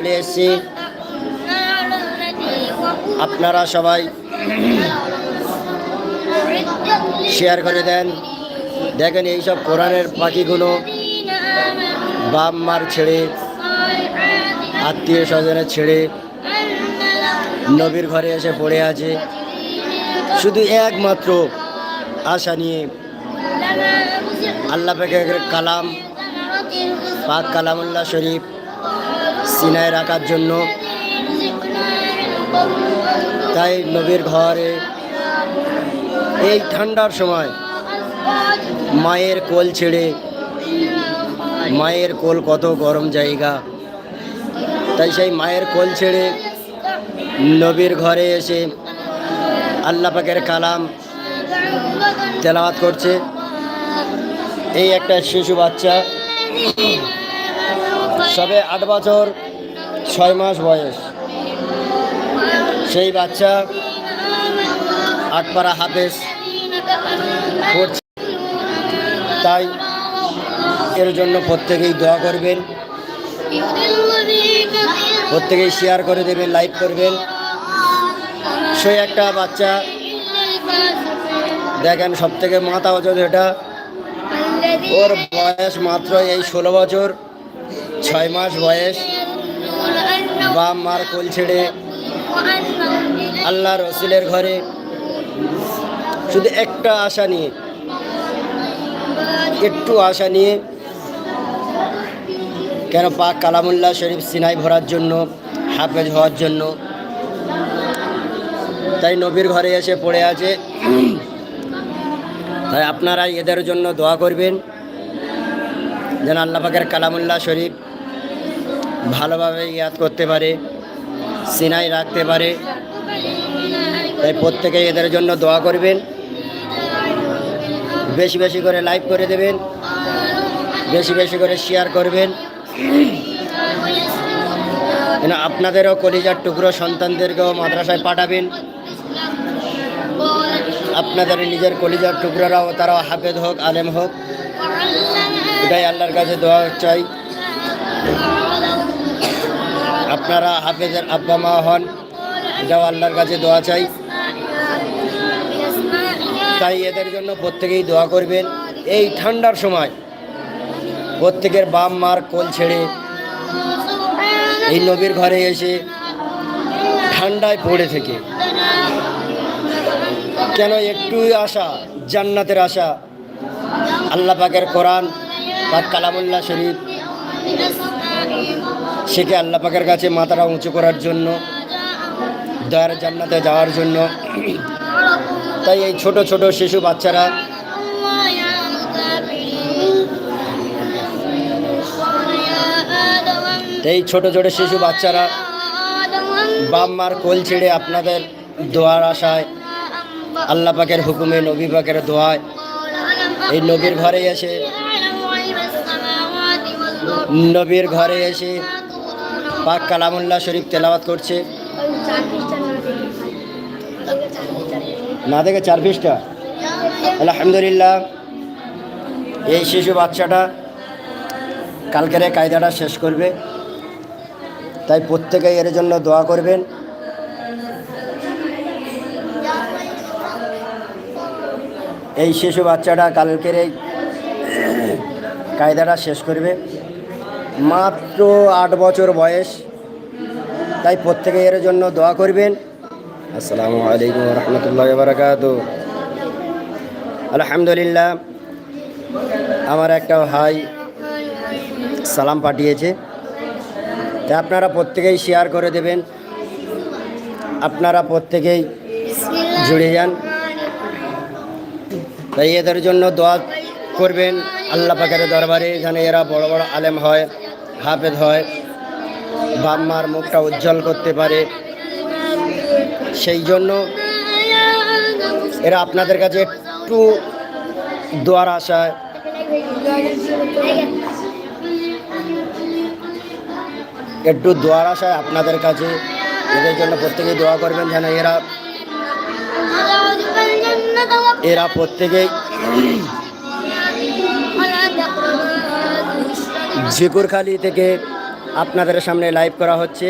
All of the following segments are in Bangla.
চলে এসেছি আপনারা সবাই শেয়ার করে দেন। দেখেন এইসব কোরআনের পাখিগুলো বাপ, মার ছেড়ে, আত্মীয় স্বজনের ছেড়ে নবীর ঘরে এসে পড়ে আছে। শুধু একমাত্র আশা নিয়ে আল্লাহ পাকের কালাম, পাক কালামুল্লাহ শরীফ সিনায় রাখার জন্য। তাই নবীর ঘরে এই ঠান্ডার সময় মায়ের কোল ছেড়ে, মায়ের কোল কত গরম জায়গা। তাই সেই মায়ের কোল ছেড়ে নবীর ঘরে এসে আল্লাহ পাকের কালাম তেলাওয়াত করছে। এই একটা শিশু বাচ্চা, সবে আট বছর ছয় মাস বয়স। সেই বাচ্চা আটপাড়া হাফেজ পড়ছে। তাই এর জন্য প্রত্যেকেই দোয়া করবেন। প্রত্যেকেই শেয়ার করে দেবেন লাইক করবেন। সেই একটা বাচ্চা, দেখেন সব থেকে মাথা ওজন এটা। ওর বয়স মাত্র এই ষোলো বছর, ছয় মাস বয়স। বাপ মার কোল ছেড়ে আল্লাহ রসুলের ঘরে শুধু একটা আশা নিয়ে, একটু আশা নিয়ে কেন পাক কালামুল্লাহ শরীফ সিনাই ভরার জন্য, হাফেজ হওয়ার জন্য। তাই নবীর ঘরে এসে পড়ে আছে। তাই আপনারা এদের জন্য দোয়া করবেন। যেন আল্লাহ পাকের কালামুল্লাহ শরীফ ভালোভাবে ইয়াদ করতে পারে, সিনাই রাখতে পারে। তাই প্রত্যেকে এদের জন্য দোয়া করবেন। বেশি বেশি করে লাইভ করে দেবেন। বেশি বেশি করে শেয়ার করবেন। আপনাদেরও কলিজার টুকরো সন্তানদেরকেও মাদ্রাসায় পাঠাবেন। আপনাদের নিজের কলিজার টুকরারাও তারাও হাফেজ হোক, আলেম হোক। এটাই আল্লাহর কাছে দোয়া চাই। আপনারা হাফেজের আব্বা মা হন এটাও আল্লাহর কাছে দোয়া চাই। তাই এদের জন্য প্রত্যেকেই দোয়া করবেন। এই ঠান্ডার সময় প্রত্যেকের বাম মার কোল ছেড়ে এই নবীর ঘরে এসে ঠান্ডায় পড়ে থেকে। কেন একটুই আশা, জান্নাতের আশা? আল্লাহ পাকের কোরআন পাক কালামুল্লাহ শরীফ শেখে আল্লাহ পাকের কাছে মাথাটা উঁচু করার জন্য, দয়ার জান্নাতে যাওয়ার জন্য। তাই এই ছোট ছোট শিশু বাচ্চারা এই ছোট ছোট শিশু বাচ্চারা বাপ মার কোল ছেড়ে আপনাদের দোয়ার আশায় আল্লাহ পাকের হুকুমে নবী পাকের দোয়ায় এই নবীর ঘরে এসে, নবীর ঘরে এসে পাক কালামুল্লাহ শরীফ তেলাওয়াত করছে। না দেখে চার পিসটা আলহামদুলিল্লাহ। এই শিশু বাচ্চাটা কালকের এই কায়দাটা শেষ করবে। তাই প্রত্যেকে এর জন্য দোয়া করবেন। এই শিশু বাচ্চাটা কালকের এই কায়দাটা শেষ করবে। মাত্র আট বছর বয়স। তাই প্রত্যেকে এর জন্য দোয়া করবেন। আসসালামু আলাইকুম রহমতুল্লাহ বারকাত আলহামদুলিল্লাহ, আমার একটা ভাই সালাম পাঠিয়েছে। তা আপনারা প্রত্যেকেই শেয়ার করে দেবেন। আপনারা প্রত্যেকেই জুড়ে যান। তাই এদের জন্য দোয়া করবেন। আল্লাহ পাকের দরবারে এখানে এরা বড় বড় আলেম হয়। হাফেজ হয় বাপ মার মুখটা উজ্জ্বল করতে পারে। সেই জন্য এরা আপনাদের কাছে একটু দোয়ার আশায়। একটু দোয়ার আশায় আপনাদের কাছে, এদের জন্য প্রত্যেকেই দোয়া করবেন যেন এরা এরা প্রত্যেকেই জিকুরখালি থেকে আপনাদের সামনে লাইভ করা হচ্ছে।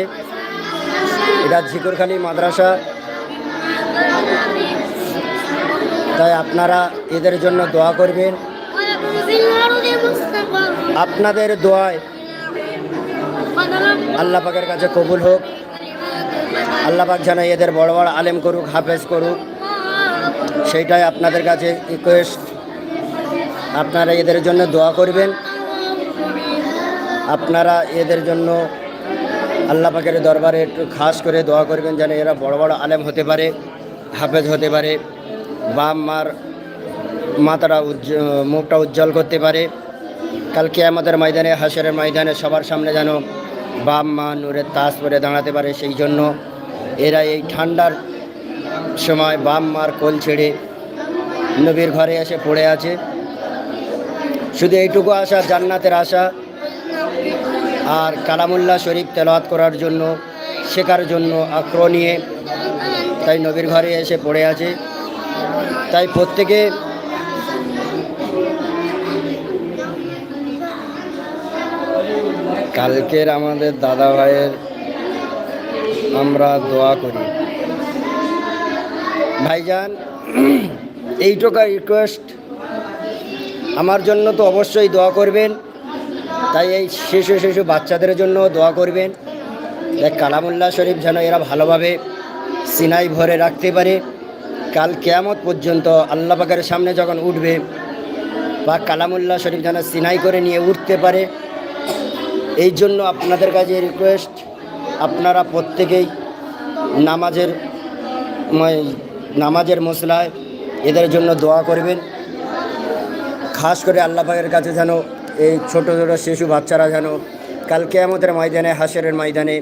এটা ঝিকুরখালি মাদ্রাসা। তাই আপনারা এদের জন্য দোয়া করবেন। আপনাদের দোয়ায় আল্লাহ পাকের কাছে কবুল হোক। আল্লাহ পাক যেন এদের বড় বড় আলেম করুক, হাফেজ করুক। সেইটাই আপনাদের কাছে রিকোয়েস্ট আপনারা এদের জন্য দোয়া করবেন। আপনারা এদের জন্য আল্লাহ পাকের দরবারে একটু খাস করে দোয়া করবেন যেন এরা বড় বড় আলেম হতে পারে, হাফেজ হতে পারে বাম মার উজ্জ- মুখটা উজ্জ্বল করতে পারে। কালকে আমাদের ময়দানে, হাসরের ময়দানে সবার সামনে যেন বাম মা নূরের তাস পরে দাঁড়াতে পারে। সেই জন্য এরা এই ঠান্ডার সময় বাম মার কোল ছেড়ে নবীর ঘরে এসে পড়ে আছে। শুধু এইটুকু আশা, জান্নাতের আশা। আর কালামুল্লাহ শরীফ তেলাওয়াত করার জন্য, শেখার জন্য আগ্রহ নিয়ে তাই নবীর ঘরে এসে পড়ে আছে। তাই প্রত্যেকে কালকের আমাদের দাদা ভাইয়ের আমরা দোয়া করি। ভাইজান, এইটুকু রিকোয়েস্ট আমার জন্য তো অবশ্যই দোয়া করবেন। তাই এই শিশু শিশু বাচ্চাদের জন্য দোয়া করবেন এক কালামুল্লাহ শরীফ যেন এরা ভালোভাবে সিনাই ভরে রাখতে পারে। কাল কেয়ামত পর্যন্ত আল্লাহ পাকের সামনে যখন উঠবে, বা কালামুল্লাহ শরীফ যেন সিনাই করে নিয়ে উঠতে পারে। এই জন্য আপনাদের কাছে রিকোয়েস্ট আপনারা প্রত্যেকেই নামাজের নামাজের মশলায় এদের জন্য দোয়া করবেন। খাস করে আল্লাহ পাকের কাছে যেন এই ছোট ছোটো শিশু বাচ্চারা যেন কালকে আমাদের ময়দানে, হাসরের ময়দানে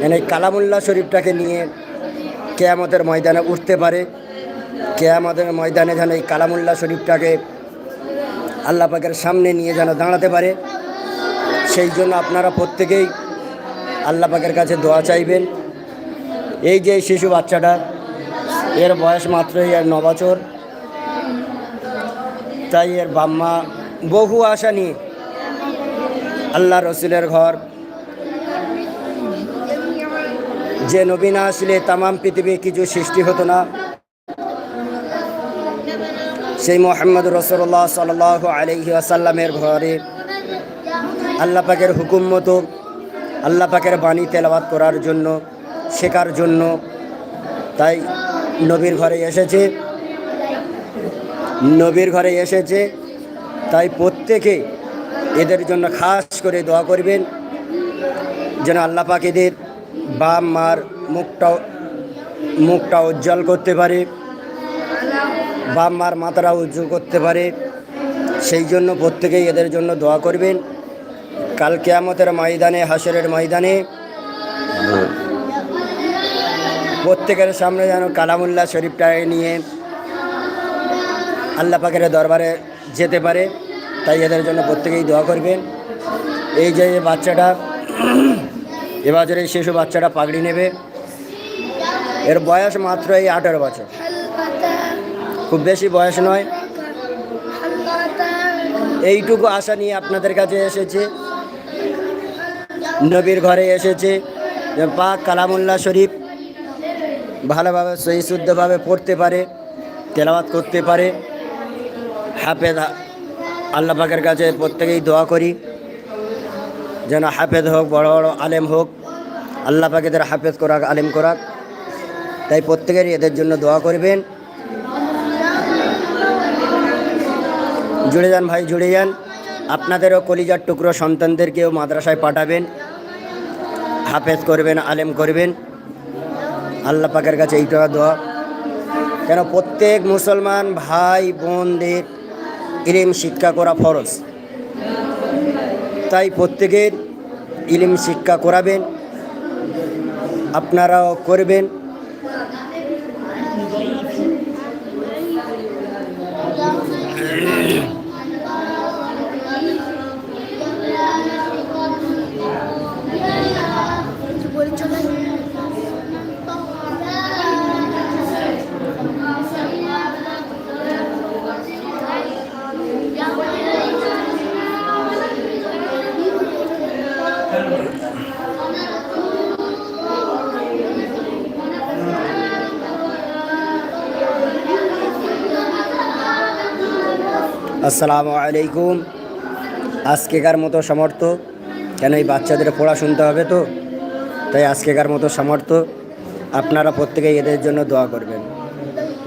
মানে কালামুল্লাহ শরীফটাকে নিয়ে কেয়ামতের ময়দানে উঠতে পারে। কেয়ামতের ময়দানে যেন এই কালামুল্লাহ শরীফটাকে আল্লাহ পাকের সামনে নিয়ে যেন দাঁড়াতে পারে। সেই জন্য আপনারা প্রত্যেকেই আল্লাহ পাকের কাছে দোয়া চাইবেন। এই যে শিশু বাচ্চাটা, এর বয়স মাত্রই আর ন বছর তাই এর বাম্মা বহু আশা নিয়ে আল্লাহ রসুলের ঘর। যে নবী না আসলে তামাম পৃথিবী কিছু সৃষ্টি হতো না। সেই মোহাম্মদ রসল্লাহ সাল আলহি আসাল্লামের ঘরে আল্লাহ পাকের হুকুম মতো আল্লাহ পাকের বাণী তেলাবাত করার জন্য, শেখার জন্য তাই নবীর ঘরে এসেছে। নবীর ঘরে এসেছে। তাই প্রত্যেকে এদের জন্য খাস করে দোয়া করবেন। যেন আল্লাহ পাক এদের বাম মার মুখটা মুখটা উজ্জ্বল করতে পারে বাম মার মাথাটা উজ্জ্বল করতে পারে। সেই জন্য প্রত্যেকেই এদের জন্য দোয়া করবেন। কাল কেয়ামতের ময়দানে হাসরের ময়দানে প্রত্যেকের সামনে যেন কালামুল্লাহ শরীফটাকে নিয়ে আল্লাহ পাকের দরবারে যেতে পারে, তাই এদের জন্য প্রত্যেকেই দোয়া করবেন। এই যে বাচ্চাটা এবছর এই শিশু বাচ্চাটা পাগড়ি নেবে। এর বয়স মাত্র এই আঠেরো বছর। খুব বেশি বয়স নয়। এইটুকু আশা নিয়ে আপনাদের কাছে এসেছে। নবীর ঘরে এসেছে। পাক কালামুল্লাহ শরীফ ভালোভাবে সহি শুদ্ধভাবে পড়তে পারে, তেলাওয়াত করতে পারে। হাফেজ আল্লাহ পাকের কাছে প্রত্যেকেই দোয়া করি, যেন হাফেজ হোক, বড় বড় আলেম হোক, আল্লাহ পাকেদের হাফেজ করাক, আলেম করাক। তাই প্রত্যেকেরই এদের জন্য দোয়া করবেন। জুড়ে যান ভাই, জুড়ে যান। আপনাদেরও কলিজার টুকরো সন্তানদেরকেও মাদ্রাসায় পাঠাবেন। হাফেজ করবেন, আলেম করবেন। আল্লাহ পাকের কাছে এইটা দোয়া। কেন প্রত্যেক মুসলমান ভাই বোনদের ইলিম শিক্ষা করা ফরজ। তাই প্রত্যেকের ইলিম শিক্ষা করাবেন আপনারাও করবেন। আসসালামু আলাইকুম। আজকেকার মতো সমর্থ কেন এই বাচ্চাদের পড়া শুনতে হবে তো? তাই আজকেকার মতো সমর্থ আপনারা প্রত্যেকেই এদের জন্য দোয়া করবেন।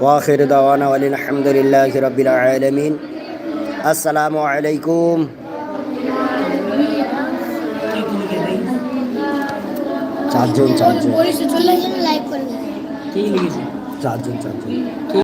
ওয়াখির দাওয়ানা আলহামদুলিল্লাহ রবিল আলমিন। আসসালামু আলাইকুম। চারজন চারজন। পরিস্থিতি চলে গেলে লাইভ করবে। কি লিখেছে? চারজন চারজন।